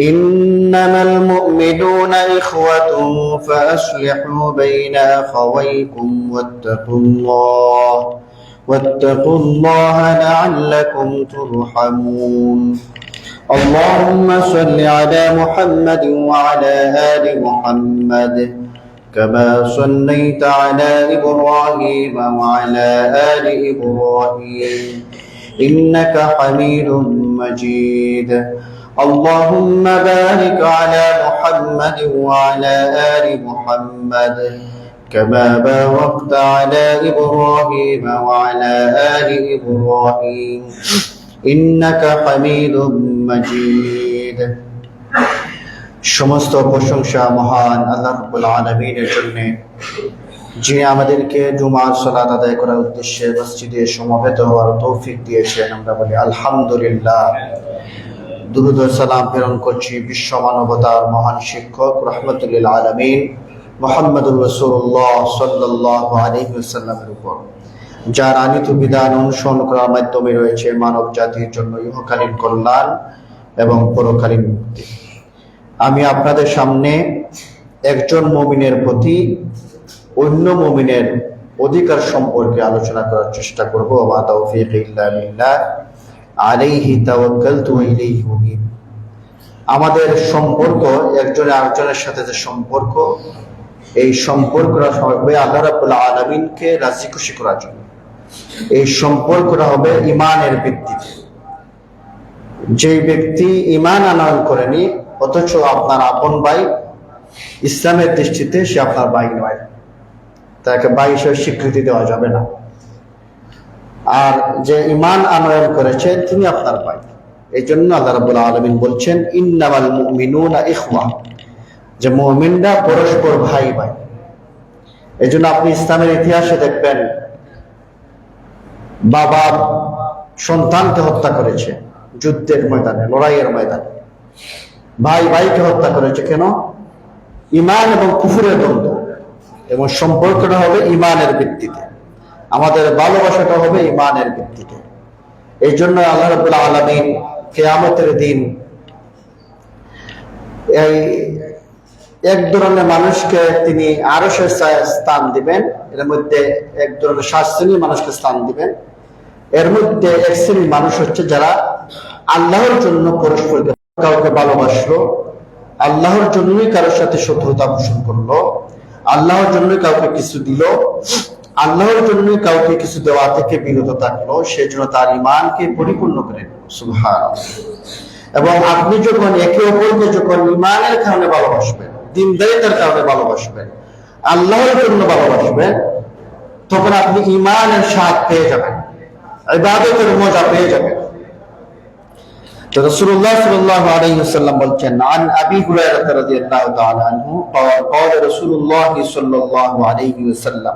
إنما المؤمنون إخوة فأصلحوا بين أخويكم واتقوا الله واتقوا الله لعلكم ترحمون. اللهم صل على محمد وعلى آل محمد كما صليت على إبراهيم وعلى آل إبراهيم إنك حميد مجيد. اللهم بارك على محمد وعلى آل محمد كما باركت على إبراهيم وعلى آل إبراهيم إنك حميد مجيد সমস্ত প্রশংসা মহান আল্লাহ রব্বুল আলমিনের জন্য যিনি আমাদেরকে জুমার সালাত আদায় করার উদ্দেশ্যে মসজিদে সমবেত হওয়ার তৌফিক দিয়েছেন আমরা বলি আলহামদুলিল্লাহ দুরুদ সালাম প্রেরণ করছি বিশ্ব মানবতার মহান শিক্ষক রহমতুল্লিল আলমিন মোহাম্মদুর রসুল্লাহ সাল্লাহ আলহিসাল্লামের উপর। যার আনিত বিধান অনুসরণ করার মাধ্যমে রয়েছে মানব জাতির জন্য ইহকালীন কল্যাণ এবং পরকালীন মুক্তি। আমি আপনাদের সামনে একজন মমিনের প্রতি অন্য মমিনের অধিকার সম্পর্কে আলোচনা করার চেষ্টা করব। আমা তৌফিক ইল্লা বিল্লাহ। আলাইহি তাওয়াক্কালতু ওয়া ইলাইহি উনীব আমাদের সম্পর্ক, একজনের আরেকজনের সাথে যে সম্পর্ক, এই সম্পর্কটা হবে আল্লাহ রাব্বুল আলামিনকে রাজি খুশি করার জন্য। এই সম্পর্কটা হবে ইমানের ভিত্তিতে। যে ব্যক্তি ইমান আনয়ন করেনি, অথচ আপনার আপন ভাই ইসলামের দৃষ্টিতে সে আপনার ভাই নয়। তাকে ভাই হিসেবে স্বীকৃতি দেওয়া যাবে না। আর যে ইমান আনয়ন করেছে, তিনি আপনার ভাই। এই জন্য আল্লাহ রাবুল আলমিন বলছেন, ইন্নামাল মুমিনুনা ইখওয়া। যে মুমিনরা পরস্পর ভাই ভাই। এই জন্য আপনি ইসলামের ইতিহাসে দেখবেন, বাবা সন্তানকে হত্যা করেছে যুদ্ধের ময়দানে, লড়াইয়ের ময়দানে। ভাই, ভাইকে হত্যা করেছে কেন? ইমান এবং কুফুরের দ্বন্দ্ব। এবং সম্পর্কটা হবে ইমানের ভিত্তিতে। আমাদের ভালোবাসাটা হবে ইমানের ভিত্তিতে। এই জন্য আল্লাহ রবুল্লা আলমিন কেয়ামতের দিন এই এক ধরনের মানুষকে তিনি আরও স্থান দিবেন, এর মধ্যে এক ধরনের সাত শ্রেণির মানুষকে স্থান দিবেন। এর মধ্যে এক শ্রেণির মানুষ হচ্ছে যারা আল্লাহর জন্য পরস্পরকে কাউকে ভালোবাসলো, আল্লাহর জন্যই কারোর সাথে শত্রুতা পোষণ করল, আল্লাহর জন্যই কাউকে কিছু দিল আল্লাহর জন্য কাউকে কিছু দেওয়া থেকে বিরত থাকলো সেজন্য তার ইমানকে পরিপূর্ণ করে সুভান এবং আপনি যখন একে অপরকে যখন ইমানের কারণে ভালোবাসবেন দিনদারিতার কারণে ভালোবাসবেন আল্লাহর জন্য ভালোবাসবেন তখন আপনি ইমানের স্বাদ পেয়ে যাবেন ইবাদতের মজা পেয়ে যাবেন রাসূলুল্লাহ সাল্লাল্লাহু আলাইহি ওয়াসাল্লাম বলছেন আন আবি হুরায়রা রাদিয়াল্লাহু তাআলা আনহু قال قال رسول الله صلى الله عليه وسلم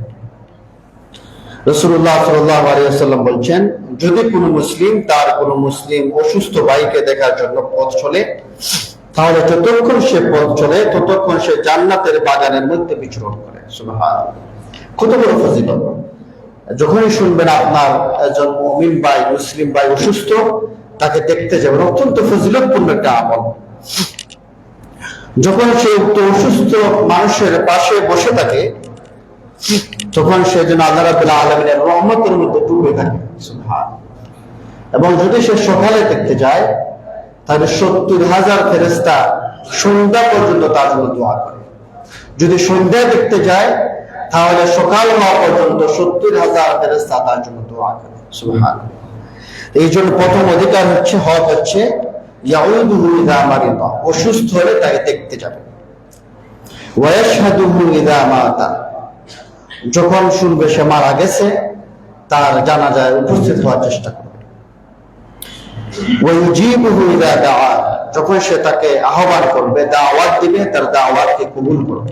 রসুল্লাহ সাল্লাম বলছেন, যদি কোনো মুসলিম তার কোনো মুসলিম অসুস্থ ভাইকে দেখার জন্য পথ চলে, তাহলে যতক্ষণ সে পথ চলে, ততক্ষণ সে জান্নাতের বাগানের মধ্যে বিচরণ করে। কত বড় যখনই শুনবেন আপনার একজন মমিন ভাই, মুসলিম ভাই অসুস্থ, তাকে দেখতে যাবেন। অত্যন্ত ফজিলতপূর্ণ একটা আমল। যখন সে উক্ত অসুস্থ মানুষের পাশে বসে থাকে তখন সে যেন আল্লাহ রাবুল্লাহ আলমিনের রহমতের মধ্যে ডুবে থাকে। এবং যদি সে সকালে দেখতে যায়, তাহলে সত্তর হাজার ফেরেস্তা সন্ধ্যা পর্যন্ত তার জন্য দোয়া করে। যদি সন্ধ্যা দেখতে যায়, তাহলে সকাল হওয়া পর্যন্ত সত্তর হাজার ফেরেস্তা তার জন্য দোয়া করে। সুবহান এই জন্য প্রথম অধিকার হচ্ছে, হক হচ্ছে অসুস্থ হলে তাকে দেখতে যাবে। ওয়ায়াশহাদুহু ইদা মাতা। যখন শুনবে সে মারা গেছে, তার জানাজায় উপস্থিত হওয়ার চেষ্টা করবে। যখন সে তাকে আহ্বান করবে, দাওয়াত দিবে, তার দাওয়াতকে কবুল করবে।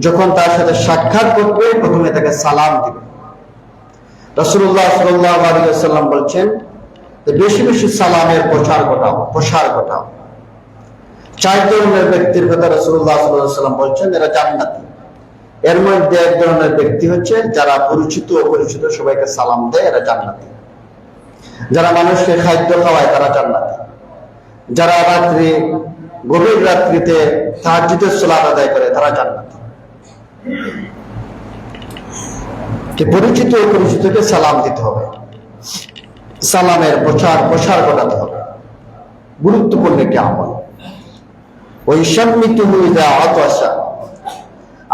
যখন তার সাথে সাক্ষাৎ করবে, প্রথমে তাকে সালাম দিবে। ওয়াসাল্লাম বলছেন বেশি বেশি সালামের প্রচার ঘটাও, প্রসার ঘটাও। চার ধরনের ব্যক্তির কথা ওয়াসাল্লাম বলছেন, এরা জান্নাতি। এর মধ্যে এক ধরনের ব্যক্তি হচ্ছে যারা পরিচিত অপরিচিত সবাইকে সালাম দেয়, এরা জান্নাতি। যারা মানুষকে খাদ্য খাওয়ায়, তারা জান্নাতি। যারা রাত্রি, গভীর রাত্রিতে তাহাজ্জুদের সালাত আদায় করে, তারা জান্নাতি। পরিচিত অপরিচিতকে সালাম দিতে হবে। সালামের প্রচার, প্রসার ঘটাতে হবে। গুরুত্বপূর্ণ একটি আমল।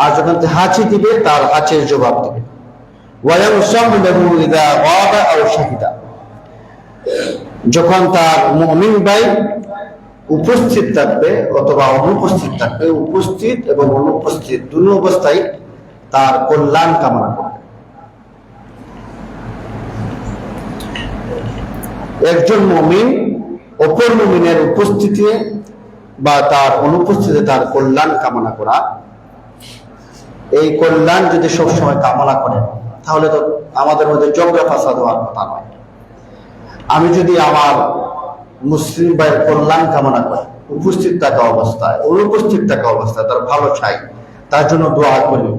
আর যখন হাঁচি দিবে, তার হাঁচের জবাব দিবে। যখন তার মমিন ভাই উপস্থিত থাকবে অথবা অনুপস্থিত থাকবে, উপস্থিত এবং অনুপস্থিত দুই অবস্থায় তার কল্যাণ কামনা করবে একজন মমিন অপর মমিনের উপস্থিতি বা তার অনুপস্থিতিতে তার কল্যাণ কামনা করা। এই কল্যাণ যদি সবসময় কামনা করে তাহলে তো আমাদের মধ্যে জঙ্গা ফাসাদ হওয়ার কথা নয়। আমি যদি আমার মুসলিম ভাইয়ের কল্যাণ কামনা করি, উপস্থিত থাকা অবস্থায়, অনুপস্থিত থাকা অবস্থায়, তার ভালো চাই, তার জন্য দোয়া করি,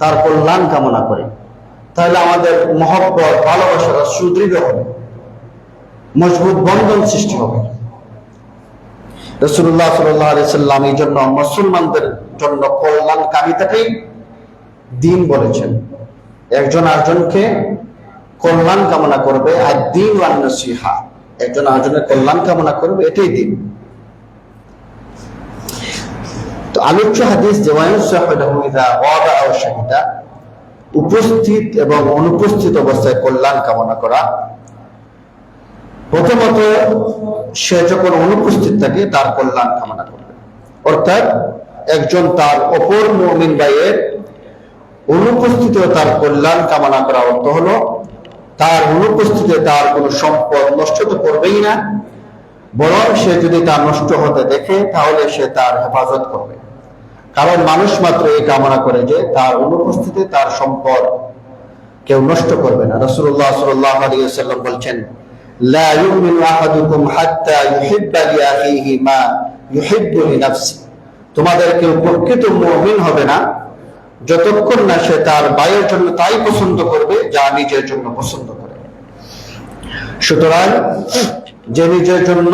তার কল্যাণ কামনা করি, তাহলে আমাদের মহব্বত, ভালোবাসাটা সুদৃঢ় হবে, মজবুত বন্ধন সৃষ্টি হবে। রসুল্লাহ সাল্লাম এই জন্য মুসলমানদের জন্য দিন বলেছেন। একজন কল্যাণ কামনা করবে, আর দিন একজন কল্যাণ কামনা করবে, এটাই দিন। তো আলোচ্য হাদিস উপস্থিত এবং অনুপস্থিত অবস্থায় কল্যাণ কামনা করা প্রথমত, সে যখন অনুপস্থিত থাকে, তার কল্যাণ কামনা করবে। অর্থাৎ, একজন তার অপর মমিন ভাইয়ের অনুপস্থিত তার কল্যাণ কামনা করা অর্থ হলো, তার অনুপস্থিতিতে তার কোনো সম্পদ নষ্ট তো করবেই না, বরং সে যদি তা নষ্ট হতে দেখে, তাহলে সে তার হেফাজত করবে। কারণ মানুষ মাত্র এই কামনা করে যে, তার অনুপস্থিতিতে তার সম্পদ কেউ নষ্ট করবে না। রসুল্লাহ সাল্লাহ আলিয়া বলছেন لا يؤمن أحدكم حتى يحب لأخيه ما يحب لنفسه তোমাদের কেউ প্রকৃত মুমিন হবে না যতক্ষণ না সে তার ভাইয়ের জন্য তাই পছন্দ করবে যা নিজের জন্য পছন্দ করে সুতরাং যে নিজের জন্য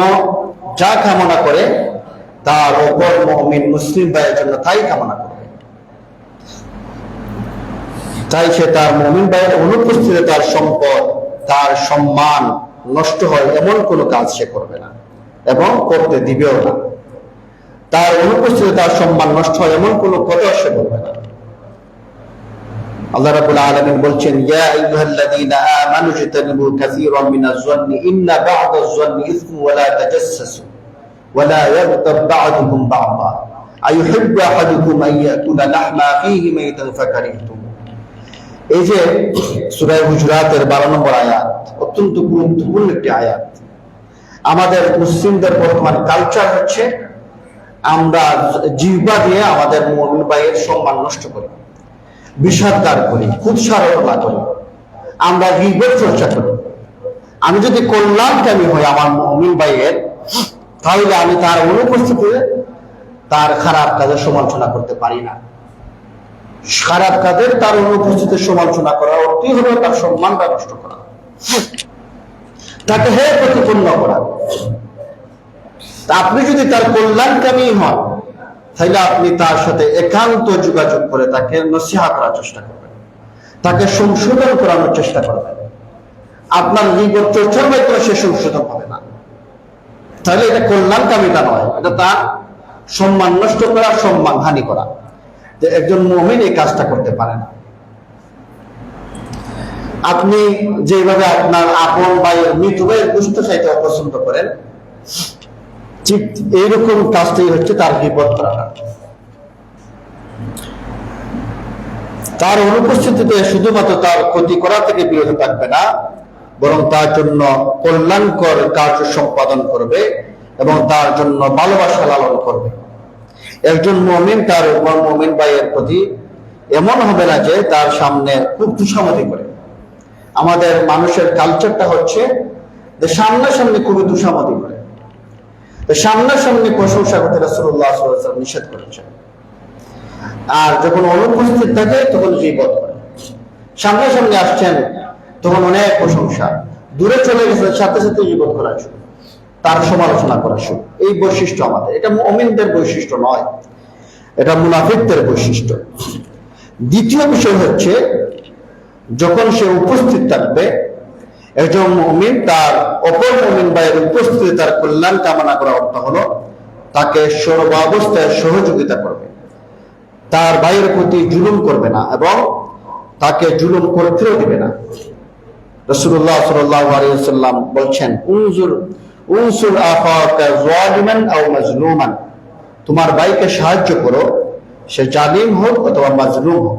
যা কামনা করে তার অপর মুমিন মুসলিম ভাইয়ের জন্য তাই কামনা করবে তাই সে তার মুমিন ভাইয়ের অনুপস্থিতিতে তার সম্পদ তার সম্মান নষ্ট হয় এমন কোনো কাজ সে করবে না এবং করতে দিবেও না। তার অনুপস্থিতিতে তার সম্মান নষ্ট হয় এমন কোনো কথা সে করবে না। আল্লাহ রাব্বুল আলামিন বলছেন, ইয়া আইয়ুহাল্লাযীনা আমানু ইজতানিবু কাসীরাম মিনাজ-যন্নি ইন্না বা'দাজ-যন্নি ইসমু ওয়া লা তাজাসসাসু ওয়া লা ইয়াগতাব বা'দুকুম বা'দা। আইয়ুহিব্বু আহাদুকুম আন ইয়াকুলা লাহমা আখীহি মাইতান ফাকারিহতুম এই যে সূরা গুজরাতের 12 নম্বর আয়াত, অত্যন্ত গুরুত্বপূর্ণ একটি আয়াত। আমাদের মুসলিমদের বর্তমান কালচার হচ্ছে, আমরা জিহ্বা দিয়ে আমাদের মুমিন ভাইয়ের সম্মান নষ্ট করি, বিষাদগার করি কুৎসারণা করি, আমরা গিবত চর্চা করি। আমি যদি কল্যাণকামী হই আমার মুমিন ভাইয়ের, তাহলে আমি তার অনুপস্থিতিতে তার খারাপ কাজের সমালোচনা করতে পারি না। খারাপ কাজের তার অনুপস্থিতিতে সমালোচনা করা অর্থই হলো তার সম্মানটা নষ্ট করা। তাকে হে প্রতিপন্ন করা। আপনি যদি তার কল্যাণকামী হন, তাহলে আপনি তার সাথে একান্ত যোগাযোগ করে তাকে নসিহা করার চেষ্টা করবেন। তাকে সংশোধন করানোর চেষ্টা করবেন। আপনার নিকট চর্চার মাধ্যমে সে সংশোধন হবে না। তাহলে এটা কল্যাণকামিতা নয়, এটা তার সম্মান নষ্ট করা সম্মান হানি করা। যে একজন মমিন এই কাজটা করতে পারে না। আপনি যেভাবে আপনার আপন ভাইয়ের, মৃত ভাইয়ের দুষ্ট চাইতে অপছন্দ করেন, ঠিক এইরকম কাজটাই হচ্ছে তার বিপদ করাটা। তার অনুপস্থিতিতে শুধুমাত্র তার ক্ষতি করা থেকে বিরত থাকবে না, বরং তার জন্য কল্যাণকর কার্য সম্পাদন করবে এবং তার জন্য ভালোবাসা লালন করবে। একজন মমিন, তার উপর মমিন ভাইয়ের প্রতি এমন হবে না যে তার সামনে খুব তুষামতি করে। আমাদের মানুষের কালচারটা হচ্ছে যে সামনাসামনি খুবই তুষামতি করে। তো সামনাসামনি প্রশংসা করতে সাল্লাল্লাহু নিষেধ করেছেন। আর যখন অনুপস্থিত থাকে, তখন জীবত করে। সামনাসামনি আসছেন, তখন অনেক প্রশংসা। দূরে চলে গেছে, সাথে সাথে জীবন করা শুরু তার সমালোচনা করা শুরু। এই বৈশিষ্ট্য আমাদের। এটা অমিনদের বৈশিষ্ট্য নয়। এটা মুনাফিকদের বৈশিষ্ট্য। দ্বিতীয় বিষয় হচ্ছে, যখন সে উপস্থিত থাকবে, একজন মমিন, তার অপর মমিন ভাইয়ের উপস্থিতি, তার কল্যাণ কামনা করা অর্থ হলো, তাকে সর্বাবস্থায় সহযোগিতা করবে। তার ভাইয়ের প্রতি জুলুম করবে না এবং তাকে জুলুম করতেও দিবে না। রসুল্লাহ সাল্লাম বলছেন, উনজুর উনসুর আখাকা যালিমান আও তোমার ভাইকে সাহায্য করো, সে জালিম হোক অথবা মাজলুম হোক।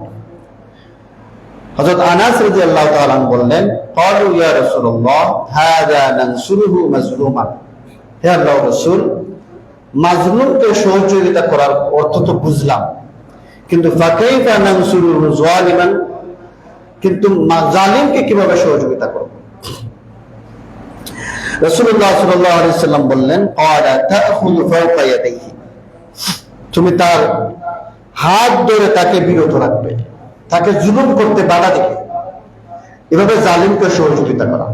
হযরত আনাস রাদিয়াল্লাহু তাআলা বললেন ক্বালু ইয়া রাসূলুল্লাহ, হাযা নানসুরুহু মাজলুমান। হে আল্লাহর রাসূল, মাজলুমকে সহযোগিতা করার অর্থ তো বুঝলাম। কিন্তু ফাকাইফা নানসুরুহু যালিমান কিন্তু জালিমকে কীভাবে সহযোগিতা করব? রাসূলুল্লাহ সাল্লাল্লাহু আলাইহি সাল্লাম বললেন তুমি তার হাত ধরে তাকে বিরত রাখবে, তাকে জুলুম করতে বাধা দিবে। এভাবে জালিমকে সহযোগিতা করা।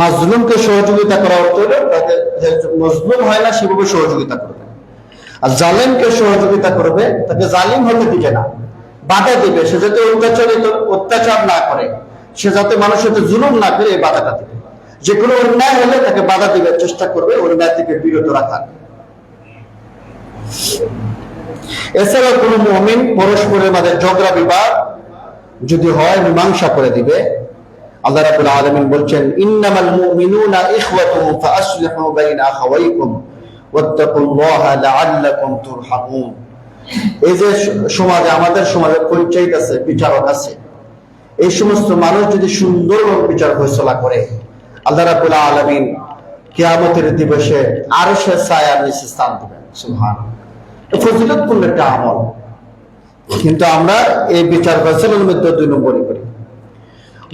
মাজলুমকে সহযোগিতা করা অর্থ হলো মজলুম হয় না, সেভাবে সহযোগিতা করবে। আর জালেমকে সহযোগিতা করবে, তাকে জালিম হতে দিবে না, বাধা দিবে। সে যাতে অত্যাচারিত অত্যাচার না করে, সে যাতে মানুষের জুলুম না করে, এই বাধাটা দিবে। যে কোনো অন্যায় হলে তাকে বাধা দিবে চেষ্টা করবে অন্যায় থেকে বিরত রাখার এছাড়া কোন মমিন পরস্পরের মাঝে ঝগড়া, বিবাদ যদি হয়, মীমাংসা করে দিবে। আল্লাহ রাব্বুল আলামিন বলছেন, ইন্নামাল মুমিনুনা ফাআসলিহু বাইনা আখাওয়াইকুম ওয়াত্তাকুল্লাহা লাআল্লাকুম তুরহামুন। এই যে সমাজে, আমাদের সমাজে পরিচয় আছে, বিচারক আছে। এই সমস্ত মানুষ যদি সুন্দরভাবে বিচার ফয়সলা করে আল্লাহ আলামিন কিয়ামতের দিবসে আরশের ছায়ার নিচে স্থান দিবেন, সুবহানাল্লাহ। ফজিলতপূর্ণ একটা আমল। কিন্তু আমরা এই বিচার ফেসলের মধ্যে দুই নম্বরই করি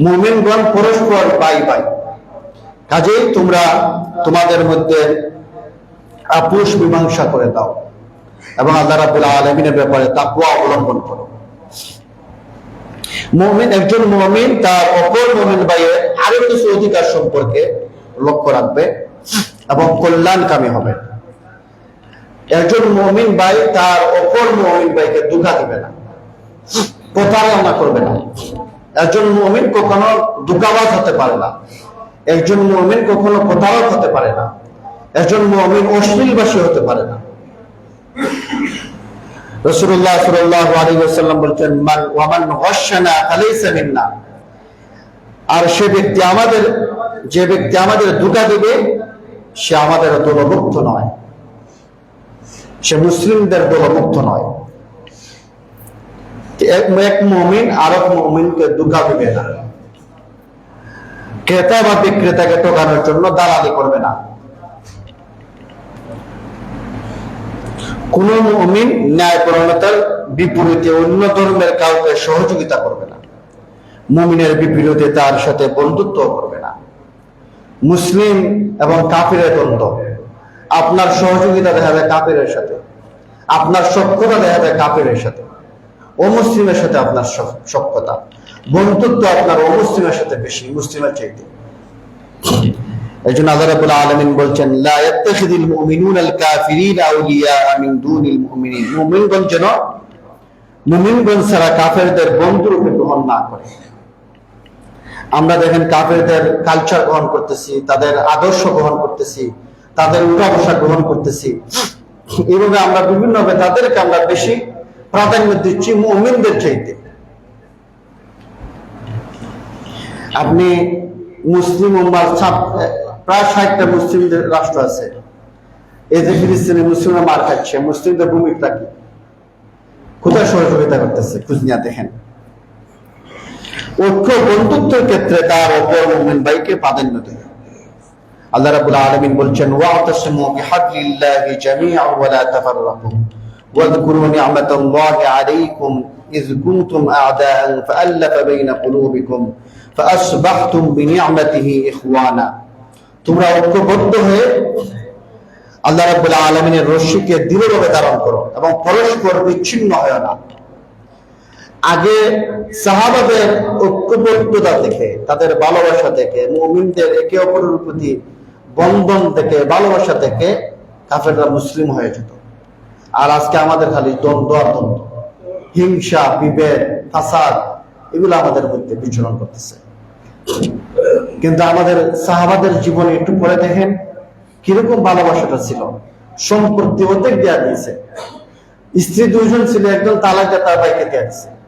মুমিনগণ পরস্পর বাই বাই। কাজেই তোমরা তোমাদের মধ্যে আপোষ মীমাংসা করে দাও এবং আল্লাহ রাবুল আলমিনের ব্যাপারে তাকুয়া অবলম্বন করো। মুমিন, একজন মমিন তার অপর মুমিন ভাইয়ের আরও কিছু অধিকার সম্পর্কে লক্ষ্য রাখবে এবং কল্যাণকামী হবে। একজন মমিন ভাই তার অপর মমিন ভাইকে দুঃখা দিবে না। প্রতারণা করবে না? একজন মমিন কখনো দুঃখাবাজ হতে পারে না। একজন মমিন কখনো প্রতারক হতে পারে না। একজন মমিন অশ্লীলবাসী হতে পারে না। রসুল্লাহ সাল্লাহ আলী সাল্লাম বলছেন, মান ওয়ামান গসানা ফালাইসা মিন্না। আর সে ব্যক্তি আমাদের, যে ব্যক্তি আমাদের দুঃখা দিবে, সে আমাদের দলভুক্ত নয়। সে মুসলিমদের দলমুক্ত নয়। এক এক মমিন আরব মমিনকে দুঃখা দিবে না। ক্রেতা বা বিক্রেতাকে টোকানোর জন্য দালালি করবে না। কোন মমিন ন্যায়পরণতার বিপরীতে অন্য ধর্মের কাউকে সহযোগিতা করবে না। মুমিনের বিপরীতে তার সাথে বন্ধুত্ব করবে না। মুসলিম এবং কাফিরের দ্বন্দ্ব। আপনার সহযোগিতা দেখা যায় কাফিরের সাথে। আপনার সক্ষতা দেখা যায় কাফিরের সাথে। অমুসলিমের সাথে আপনার সখ্যতা বন্ধুত্ব আপনার অমুসলিমের সাথে বেশি, মুসলিমের চাইতে। এই জন্য আল্লাহ বলছেন, লা ইয়াত্তাখিযুল মুমিনুনাল কাফিরিনা আউলিয়া মিন দুনিল মুমিনিন। মুমিনগণ যেন, মুমিনগণ ছাড়া কাফেরদের বন্ধুরূপে গ্রহণ না করে। আমরা দেখেন কাফেরদের কালচার গ্রহণ করতেছি, তাদের আদর্শ গ্রহণ করতেছি, তাদের উঠা বসা গ্রহণ করতেছি। এইভাবে আমরা বিভিন্নভাবে তাদেরকে আমরা বেশি প্রাধান্য দিচ্ছি মুমিনদের চাইতে। আপনি মুসলিম প্রায় ষাটটা মুসলিমদের রাষ্ট্র আছে। এই যে ফিলিস্তিনে মুসলিমরা মার খাচ্ছে, মুসলিমদের ভূমিকা কি? কোথায় সহযোগিতা করতেছে? খুঁজনিয়া দেখেন। ঐক্য বন্ধুত্বের ক্ষেত্রে তার অপর মুমিন ভাইকে প্রাধান্য দেবে আল্লাহ রাব্বুল আলামিন বলছেন ওয়াতাসিমু বিহাবলিল্লাহি জামিআ ওয়া লা তাফাররাকু واذكروا نعمة الله عليكم إذ كنتم أعداء فألف بين قلوبكم فأصبحتم بنعمته إخوانا তোমরা ঐক্যবদ্ধ হয়ে আল্লাহ রাব্বুল আলামিনের রশ্মিকে দৃঢ়ভাবে ধারণ করো এবং পরস্পর বিচ্ছিন্ন হয় না আগে সাহাবাদের ঐক্যবদ্ধতা থেকে তাদের ভালোবাসা থেকে মুমিনদের একে অপরের প্রতি বন্ধন থেকে ভালোবাসা থেকে কাফেররা মুসলিম হয়ে যেত। আর আজকে আমাদের খালি দ্বন্দ্ব আর দ্বন্দ্ব। হিংসা, বিভেদ, ফাসাদ, এগুলো আমাদের মধ্যে বিচরণ করতেছে। কিন্তু আমাদের সাহাবাদের জীবনে একটু পরে দেখেন, কীরকম ভালোবাসাটা ছিল। সম্পত্তি অর্ধেক দেওয়া দিয়েছে। স্ত্রী দুইজন ছিল, একজন তালাক তার ভাইকে দেওয়া দিয়েছে।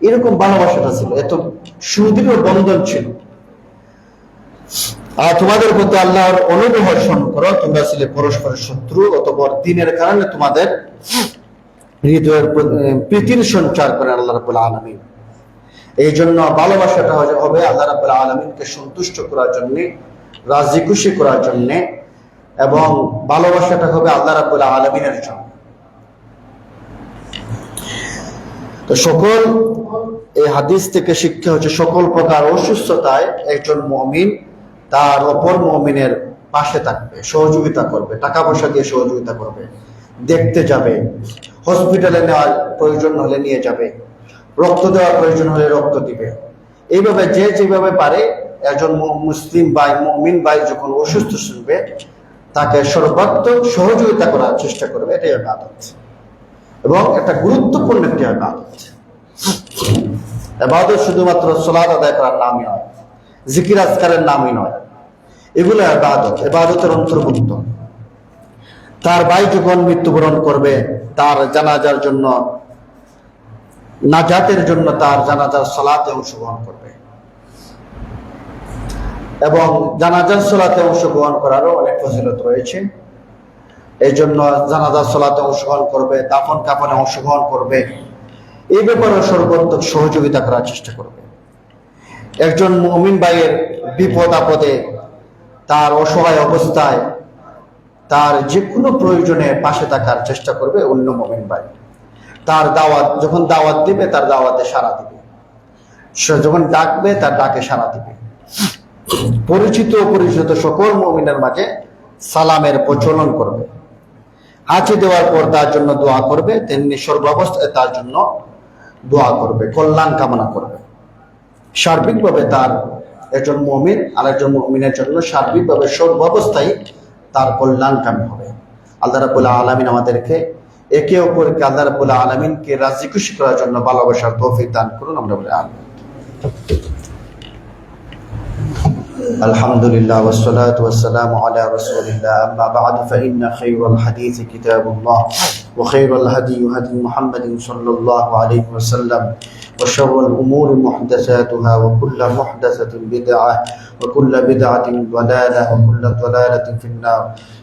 এরকম ভালোবাসাটা ছিল, এত সুদৃঢ় বন্ধন ছিল। আর তোমাদের প্রতি আল্লাহর অনুগ্রহ স্মরণ করো, তোমরা ছিলে পরস্পরের শত্রু, অতপর দিনের কারণে তোমাদের হৃদয়ের প্রীতির সঞ্চার করেন আল্লাহ রাবুল আলমিন। এই জন্য ভালোবাসাটা হবে- হবে আল্লাহ রাবুল আলমিনকে সন্তুষ্ট করার জন্য, রাজি খুশি করার জন্যে, এবং ভালোবাসাটা হবে আল্লাহ রাবুল আলমিনের জন্য। তো সকল এই হাদিস থেকে শিক্ষা হচ্ছে সকল প্রকার অসুস্থতায় একজন মমিন তার অপর মমিনের পাশে থাকবে, সহযোগিতা করবে টাকা পয়সা দিয়ে সহযোগিতা করবে, দেখতে যাবে, হসপিটালে নেওয়ার প্রয়োজন হলে নিয়ে যাবে, রক্ত দেওয়ার প্রয়োজন হলে রক্ত দিবে। এইভাবে যে যেভাবে পারে, একজন মুসলিম ভাই, মমিন ভাই যখন অসুস্থ শুনবে, তাকে সর্বাত্মক সহযোগিতা করার চেষ্টা করবে, এটাই আদত। এবং একটা গুরুত্বপূর্ণ একটি আবাদত শুধুমাত্র সোলাদ আদায় করার নামই নয়, জিকির আজকারের নামই নয়। এগুলো আবাদত এবাদতের অন্তর্ভুক্ত। তার ভাই যখন মৃত্যুবরণ করবে তার জানাজার জন্য, নাজাতের জন্য তার জানাজার সলাতে অংশগ্রহণ করবে। এবং জানাজার সলাতে অংশগ্রহণ করারও অনেক ফজিলত রয়েছে। এই জন্য জানাজার সলাতে অংশগ্রহণ করবে, দাফন কাফনে অংশগ্রহণ করবে। এই ব্যাপারে সর্বোত্তম সহযোগিতা করার চেষ্টা করবে। একজন মুমিন ভাইয়ের বিপদ আপদে তার অসহায় অবস্থায় তার যে কোনো প্রয়োজনে পাশে থাকার চেষ্টা করবে অন্য মুমিন ভাই। তার দাওয়াত, যখন দাওয়াত দিবে, তার দাওয়াতে সাড়া দিবে। সে যখন ডাকবে, তার ডাকে সাড়া দিবে। পরিচিত অপরিচিত সকল মুমিনের মাঝে সালামের প্রচলন করবে। হাঁচি দেওয়ার পর তার জন্য দোয়া করবে, তেমনি সর্বাবস্থায় তার জন্য দোয়া করবে, কল্যাণ কামনা করবে। সার্বিকভাবে তার একজন মমিন আর একজন মমিনের জন্য সার্বিকভাবে সর্বাবস্থায় তার কল্যাণ কামী হবে। আল্লাহ রাবুল্লাহ আলমিন আমাদেরকে একে অপরকে আল্লাহ রাবুল্লাহ আলমিনকে রাজি খুশি করার জন্য ভালোবাসার তৌফিক দান করুন, আমরা বলে আমিন। الحمد لله والصلاة والسلام على رسول الله أما بعد فإن خير الحديث كتاب الله وخير الهدي هدي محمد صلى الله عليه وسلم وشر الأمور محدثاتها وكل محدثة بدعة وكل بدعة ضلالة وكل ضلالة في النار.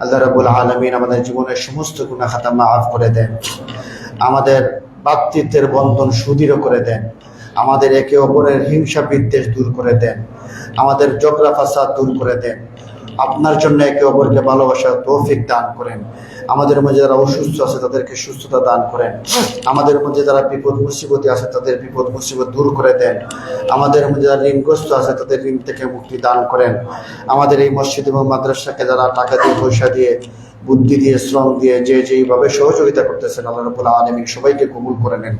আল্লাহ রাবুল আলমিন আমাদের জীবনের সমস্ত গুণা খাতা মাফ করে দেন। আমাদের ভ্রাতৃত্বের বন্ধন সুদৃঢ় করে দেন। আমাদের একে অপরের হিংসা বিদ্বেষ দূর করে দেন। আমাদের জগরা ফাসাদ দূর করে দেন। আপনার জন্য একে অপরকে ভালোবাসা তৌফিক দান করেন। আমাদের মধ্যে যারা অসুস্থ আছে তাদেরকে সুস্থতা দান করেন। আমাদের মধ্যে যারা বিপদ, মুসিবতে আছে তাদের বিপদ, মুসিবত দূর করে দেন। আমাদের মধ্যে যারা ঋণগ্রস্ত আছে তাদের ঋণ থেকে মুক্তি দান করেন। আমাদের এই মসজিদ এবং মাদ্রাসাকে যারা টাকা দিয়ে, পয়সা দিয়ে বুদ্ধি দিয়ে শ্রম দিয়ে যে যেইভাবে সহযোগিতা করতেছেন আল্লাহ রবুল আলমিন সবাইকে কবুল করে নেন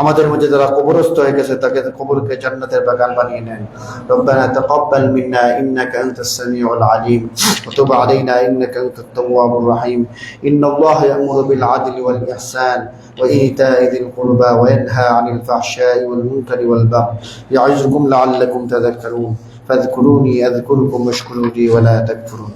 আমাদের মধ্যে যারা কবরস্থ হয়ে গেছে তাকে কবরকে জান্নাতের বাগান বানিয়ে নেন ربنا تقبل منا انك انت السميع العليم وتب علينا انك انت التواب الرحيم ان الله يامر بالعدل والاحسان وايتاء ذي القربى وينهى عن الفحشاء والمنكر والبغي يعظكم لعلكم تذكرون فاذكروني اذكركم واشكروا لي ولا تكفرون